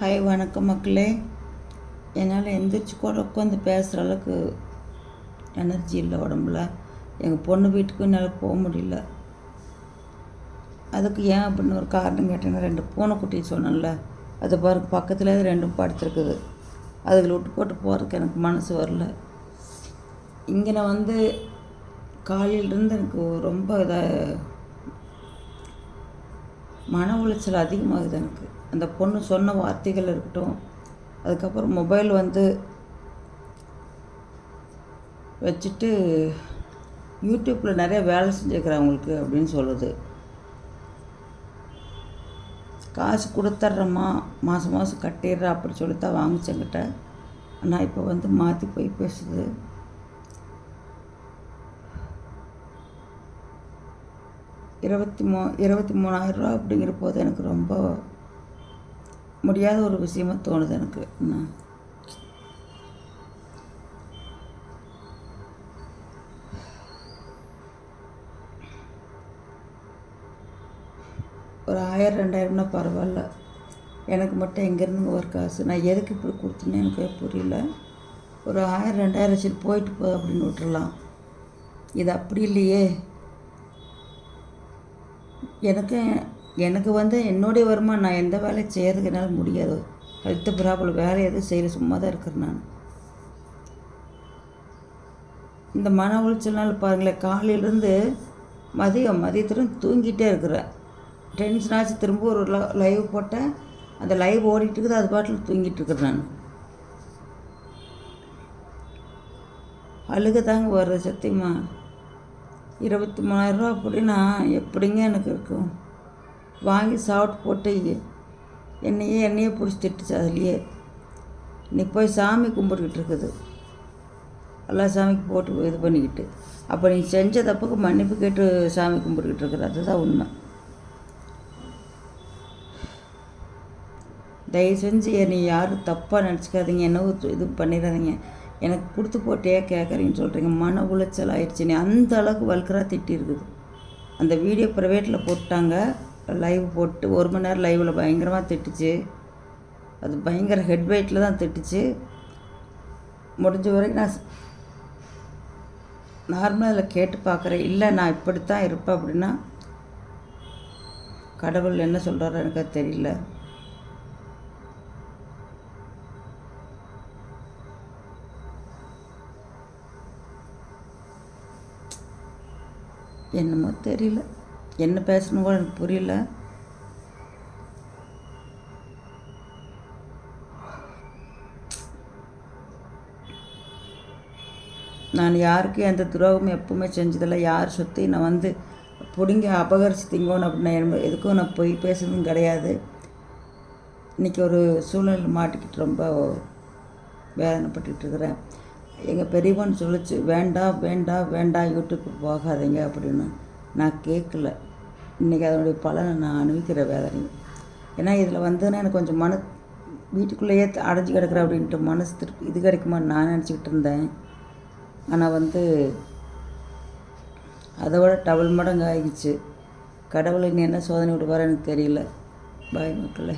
Hi வணக்கம் மக்களே. என்னால் எந்திரிச்சு கூட உட்காந்து பேசுகிற அளவுக்கு எனர்ஜி இல்லை உடம்புல. எங்கள் பொண்ணு வீட்டுக்கு என்னால் போக முடியல. அதுக்கு ஏன் அப்படின்னு ஒரு காரணம் கேட்டேன்னா ரெண்டு பூனைக்குட்டி சொன்னேன்ல. அது பாருங்க பக்கத்துலேயே ரெண்டும் படுத்துருக்குது. அதுகளை விட்டு போட்டு போகிறதுக்கு எனக்கு மனசு வரல. இங்கே நான் வந்து காலையிலேருந்து எனக்கு ரொம்ப இதாக மன உளைச்சல் அதிகமாகுது எனக்கு. அந்த பொண்ணு சொன்ன வார்த்தைகள் இருக்கட்டும் அதுக்கப்புறம் மொபைல் வந்து வச்சுட்டு யூடியூப்பில் நிறைய வேலை செஞ்சுருக்கிறவங்களுக்கு அப்படின்னு சொல்லுது. காசு கொடுத்துட்றேம்மா மாதம் மாதம் கட்டிடுறேன் அப்படி சொல்லி தான் வாங்கிச்சங்கிட்ட ஆனால் இப்போ வந்து மாற்றி போய் பேசுது. இருபத்தி மூ இருபத்தி மூணாயிரரூவா அப்படிங்கிற போது எனக்கு ரொம்ப முடியாத ஒரு விஷயமாக தோணுது எனக்கு. என்ன? ஒரு ஆயிரம் ரெண்டாயிரம்னா பரவாயில்ல. எனக்கு மட்டும் எங்கேருந்து ஒரு காசு? நான் எதுக்கு இப்படி கொடுத்தேன்னு எனக்கு புரியல. ஒரு ஆயிரம் ரெண்டாயிரம் சரி போயிட்டு போ அப்படின்னு விட்டுறலாம். இது அப்படி இல்லையே. எனக்கு எனக்கு வந்து என்னுடைய வருமானம் நான் எந்த வேலையும் செய்கிறதுக்கு என்னால் முடியாது ஹெல்த்து ப்ராப்ளம் வேலை எதுவும் செய்யல சும்மா தான் இருக்கிறேன் நான். இந்த மன உளைச்சல்னால பாருங்களேன் காலையிலேருந்து மதியம் மதியத்திலும் தூங்கிட்டே இருக்கிறேன். டென்ஷன் ஆச்சு திரும்ப ஒரு லைவ் போட்டேன். அந்த லைவ் ஓடிட்டு இருக்குது அது பாட்டில் தூங்கிட்டு இருக்கிறேன் நான். அழுக தாங்க வருது சத்தியமாக இருபத்தி மூணாயிரரூவா அப்படின்னா எப்படிங்க எனக்கு இருக்கும்? வாங்கி சாப்பிட்டு போட்டு என்னையே என்னையே பிடிச்சி திட்டுச்சு அதுலேயே. இன்னைக்கு போய் சாமி கும்பிட்டுக்கிட்டு இருக்குது. எல்லா சாமிக்கு போட்டு இது பண்ணிக்கிட்டு. அப்போ நீ செஞ்ச தப்புக்கு மன்னிப்பு கேட்டு சாமி கும்பிட்டுக்கிட்டு இருக்கிற அதுதான் உண்மை. தயவு செஞ்சு என்னை யாரும் தப்பாக நினச்சிக்காதீங்க. என்னவோ இது பண்ணிடாதீங்க. எனக்கு கொடுத்து போட்டே கேட்குறீங்கன்னு சொல்கிறீங்க மன உளைச்சல் ஆயிடுச்சுன்னு அந்த அளவுக்கு வல்கராக திட்டி இருக்குது அந்த வீடியோ ப்ரைவேட்டில் போட்டாங்க. லைவ் போட்டு ஒரு மணி நேரம் லைவில் பயங்கரமாக திட்டுச்சு. அது பயங்கர ஹெட் வெயிட்டில் தான் திட்டுச்சு. முடிஞ்ச வரைக்கும் நான் நார்மலாக அதில் கேட்டு பார்க்குறேன். இல்லை நான் இப்படித்தான் இருப்பேன் அப்படின்னா கடவுள் என்ன சொல்கிறாரோ எனக்கு தெரியல. என்னமோ தெரியல. என்ன பேசணும் கூட எனக்கு புரியல. நான் யாருக்கும் எந்த துரோகமும் எப்பவுமே செஞ்சதில்லை. யார் சொத்தையும் நான் வந்து பிடுங்கி அபகரிச்சு திங்கணும் அப்படின்னு நான் எதுக்கும் நான் போய் பேசுறதும் கிடையாது. இன்றைக்கி ஒரு சூழ்நிலை மாட்டிக்கிட்டு ரொம்ப வேதனைப்பட்டுக்கிட்டு இருக்கிறேன். எங்கள் பெரியவன் சொல்லிச்சு வேண்டாம் வேண்டாம் வேண்டாம் யூடியூப்பு போகாதீங்க அப்படின்னு. நான் கேட்கல இன்றைக்கி அதனுடைய பலனை நான் அனுபவிக்கிற வேதனை. ஏன்னா இதில் வந்துன்னா எனக்கு கொஞ்சம் மன வீட்டுக்குள்ளேயே அடைஞ்சு கிடக்குற அப்படின்ட்டு மனசு திருப்பி இது கிடைக்குமான்னு நான் நினச்சிக்கிட்டு இருந்தேன். ஆனால் வந்து அதை விட டபுள் மடங்கு ஆகிடுச்சு கடவுளை நீ என்ன சோதனை விடுவார் எனக்கு தெரியல. பாய் மக்களே.